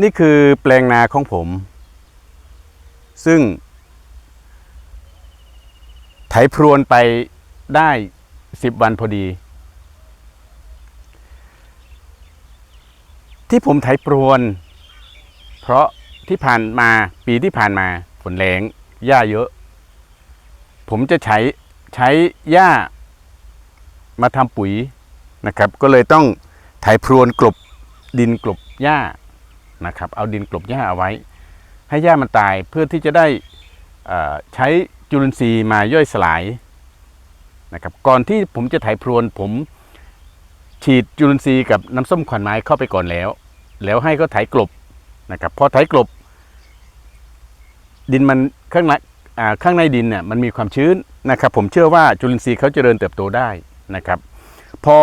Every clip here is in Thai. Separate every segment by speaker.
Speaker 1: นี่คือแปลงนาของผม ซึ่ง ไถพรวนไปได้สิบวันพอดี ที่ผมไถพรวน เพราะที่ผ่านมาปีที่ผ่านมาฝนแรงหญ้าเยอะ ผมจะใช้ใช้หญ้ามาทำปุ๋ยนะครับ ก็เลยต้องไถพรวนกลบดินกลบหญ้า นะครับ เอาดินกลบหญ้าเอาไว้ ให้หญ้ามันตายเพื่อที่จะได้ใช้จุลินทรีย์มาย่อยสลายนะครับก่อนที่ผมจะไถพรวนผมฉีดจุลินทรีย์กับน้ำส้มขวัญไม้เข้าไปก่อนแล้ว แล้วให้เขาไถกลบนะครับพอไถกลบ ดินมันข้างในข้างในดินเนี่ยมันมีความชื้นนะครับ ผมเชื่อว่าจุลินทรีย์เขาจเจริญเติบโตได้นะครับ พอ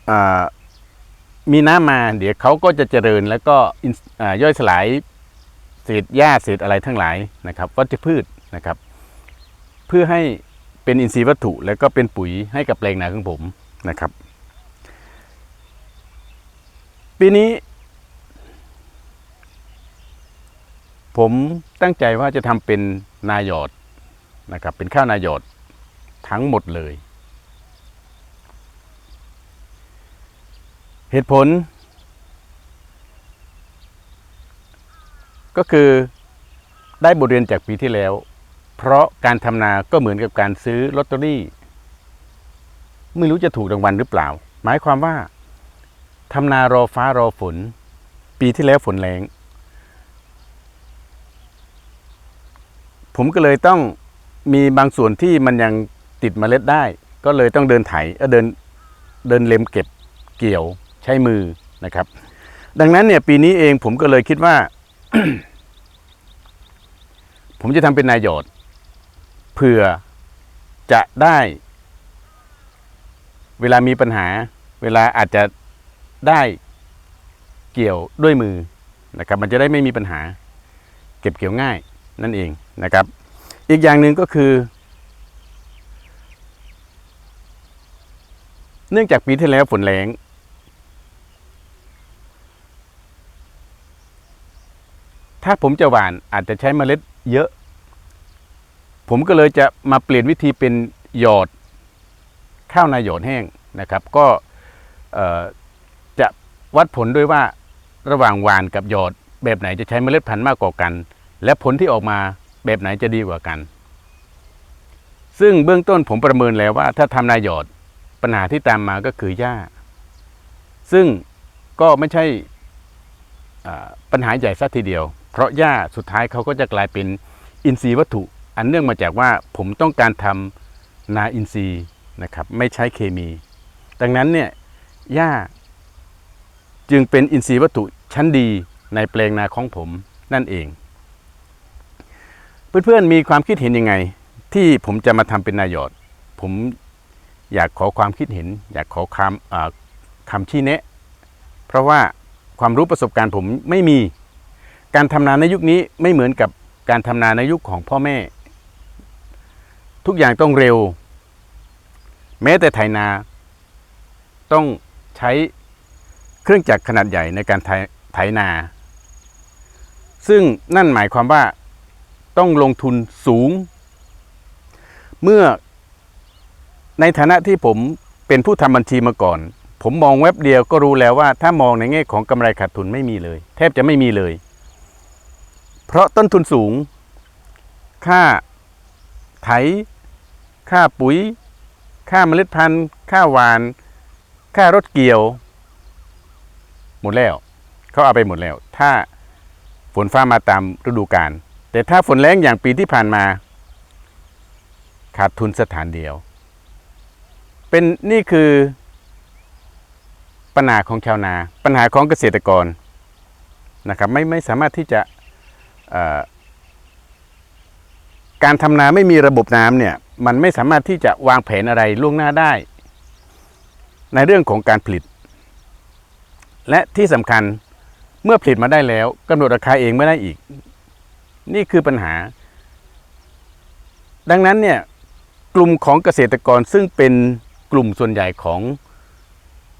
Speaker 1: อา มีน้ำมาเดี๋ยวเขาก็จะเจริญแล้วก็ย่อยสลายเศษหญ้าเศษอะไรทั้งหลายนะครับวัชพืชนะครับ เพื่อให้เป็นอินทรีย์วัตถุ แล้วก็เป็นปุ๋ยให้กับแปลงนาของผมนะครับ ปีนี้ ผมตั้งใจว่าจะทำเป็นนายอดนะครับ เป็นข้าวนายอดทั้งหมดเลย เหตุผล ก็คือได้บทเรียนจากปีที่แล้ว เพราะการทำนาก็เหมือนกับการซื้อลอตเตอรี่ ไม่รู้จะถูกรางวัลหรือเปล่า หมายความว่าทำนารอฟ้ารอฝน ปีที่แล้วฝนแรงผมก็เลยต้องมีบางส่วนที่มันยังติดเมล็ดได้ ก็เลยต้องเดินไถเเดินเดินเล็มเก็บเกี่ยว ใช้มือนะครับ ดังนั้นเนี่ยปีนี้เองผมก็เลยคิดว่า ผมจะทำเป็นนายหยอดเพื่อจะได้ เวลามีปัญหา เวลาอาจจะได้เกี่ยวด้วยมือนะครับ มันจะได้ไม่มีปัญหา เก็บเกี่ยวง่ายนั่นเองนะครับ อีกอย่างหนึ่งก็คือ เนื่องจากปีที่แล้วฝนแรง ถ้าผมจะหว่านอาจจะใช้เมล็ดเยอะ ผมก็เลยจะมาเปลี่ยนวิธีเป็นหยอดข้าวนาหยอดแห้งนะครับ ก็จะวัดผลด้วยว่าระหว่างหวานกับหยอด แบบไหนจะใช้เมล็ดพันธุ์มากกว่ากัน และผลที่ออกมาแบบไหนจะดีกว่ากัน ซึ่งเบื้องต้นผมประเมินแล้วว่า ถ้าทำนาหยอดปัญหาที่ตามมาก็คือหญ้า ซึ่งก็ไม่ใช่ ปัญหาใหญ่ซะทีเดียว เพราะหญ้าสุดท้ายเขาก็จะกลายเป็นอินทรีย์วัตถุ อันเนื่องมาจากว่าผมต้องการทำนาอินทรีย์นะครับไม่ใช้เคมี ดังนั้นเนี่ยหญ้าจึงเป็นอินทรีย์วัตถุชั้นดีในแปลงนาของผมนั่นเอง เพื่อนๆมีความคิดเห็นยังไง ที่ผมจะมาทำเป็นนายอด ผมอยากขอความคิดเห็น อยากขอคำคำชี้แนะ เพราะว่า ความรู้ประสบการณ์ผมไม่มี การทำนาในยุคนี้ไม่เหมือนกับการทำนาในยุคของพ่อแม่ ทุกอย่างต้องเร็ว แม้แต่ไถนา ต้องใช้เครื่องจักรขนาดใหญ่ในการไถไถนา ซึ่งนั่นหมายความว่าต้องลงทุนสูง เมื่อในฐานะที่ผมเป็นผู้ทำบัญชีมาก่อน ผมมองเว็บเดียวก็รู้แล้วว่า ถ้ามองในแง่ของกำไรขาดทุนไม่มีเลย แทบจะไม่มีเลย เพราะต้นทุนสูง ค่าไถ ค่าปุ๋ย ค่าเมล็ดพันธุ์ ค่าหวาน ค่ารถเกี่ยว หมดแล้วเขาเอาไปหมดแล้ว ถ้าฝนฟ้ามาตามฤดูกาลแต่ถ้าฝนแรงอย่างปีที่ผ่านมา ขาดทุนสถานเดียว เป็นนี่คือ ปัญหาของชาวนา ปัญหาของเกษตรกรนะครับไม่ไม่สามารถที่จะการทำนาไม่มีระบบน้ำเนี่ยมันไม่สามารถที่จะวางแผนอะไรล่วงหน้าได้ ในเรื่องของการผลิต และที่สำคัญเมื่อผลิตมาได้แล้วกำหนดราคาเองไม่ได้อีก นี่คือปัญหา ดังนั้นเนี่ยกลุ่มของเกษตรกรซึ่งเป็นกลุ่มส่วนใหญ่ของ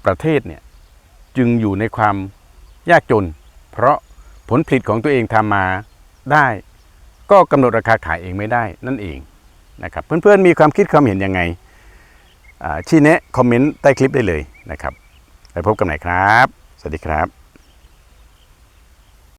Speaker 1: ประเทศเนี่ยจึงอยู่ในความยากจน เพราะผลผลิตของตัวเองทำมาได้ ก็กำหนดราคาขายเองไม่ได้นั่นเองนะครับเพื่อนๆมีความคิดความเห็นยังไงอ่าชี้แนะคอมเมนต์ใต้คลิปได้เลยนะครับไปพบกันใหม่ครับ สวัสดีครับ